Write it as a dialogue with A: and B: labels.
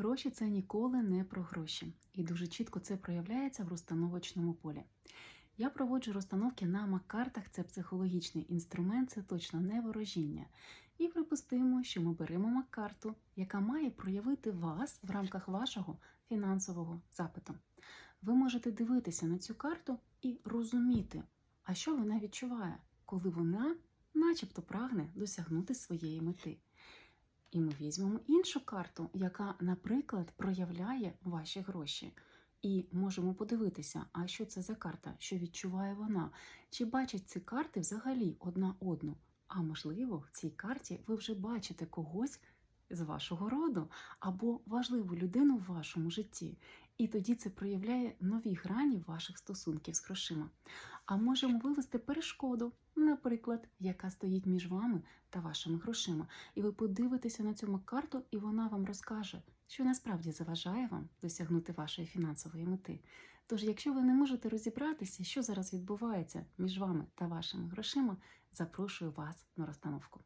A: Гроші це ніколи не про гроші, і дуже чітко це проявляється в розстановочному полі. Я проводжу розстановки на маккартах, це психологічний інструмент, це точно не ворожіння. І припустимо, що ми беремо маккарту, яка має проявити вас в рамках вашого фінансового запиту. Ви можете дивитися на цю карту і розуміти, а що вона відчуває, коли вона, начебто, прагне досягнути своєї мети. І ми візьмемо іншу карту, яка, наприклад, проявляє ваші гроші. І можемо подивитися, а що це за карта, що відчуває вона, чи бачать ці карти взагалі одна одну. А можливо, в цій карті ви вже бачите когось з вашого роду або важливу людину в вашому житті. І тоді це проявляє нові грані ваших стосунків з грошима. А можемо вивести перешкоду, наприклад, яка стоїть між вами та вашими грошима. І ви подивитеся на цю карту, і вона вам розкаже, що насправді заважає вам досягнути вашої фінансової мети. Тож, якщо ви не можете розібратися, що зараз відбувається між вами та вашими грошима, запрошую вас на розстановку.